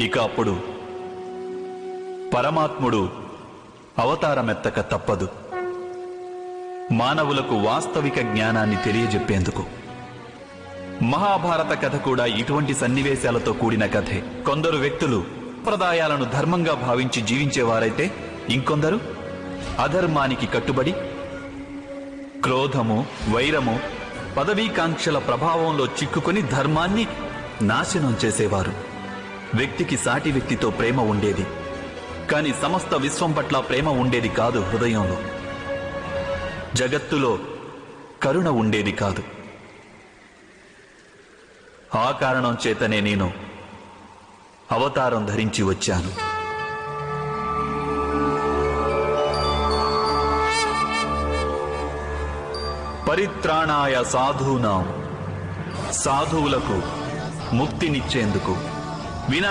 ఇక అప్పుడు పరమాత్ముడు అవతారమెత్తక తప్పదు. మానవులకు వాస్తవిక జ్ఞానాన్ని తెలియజెప్పేందుకు. మహాభారత కథ కూడా ఇటువంటి సన్నివేశాలతో కూడిన కథే. కొందరు వ్యక్తులు సంప్రదాయాలను ధర్మంగా భావించి జీవించేవారైతే ఇంకొందరు అధర్మానికి కట్టుబడి క్రోధము వైరము పదవీకాంక్షల ప్రభావంలో చిక్కుకొని ధర్మాన్ని నాశనం చేసేవారు. వ్యక్తికి సాటి వ్యక్తితో ప్రేమ ఉండేది. కాని సమస్త విశ్వం పట్ల ప్రేమ ఉండేది కాదు హృదయంలో. జగత్తులో కరుణ ఉండేది కాదు. ఆ కారణం చేతనే నేను అవతారం ధరించి వచ్చాను. పరిత్రాణాయ సాధూనాం. సాధువులకు ముక్తినిచ్చేందుకు Mira.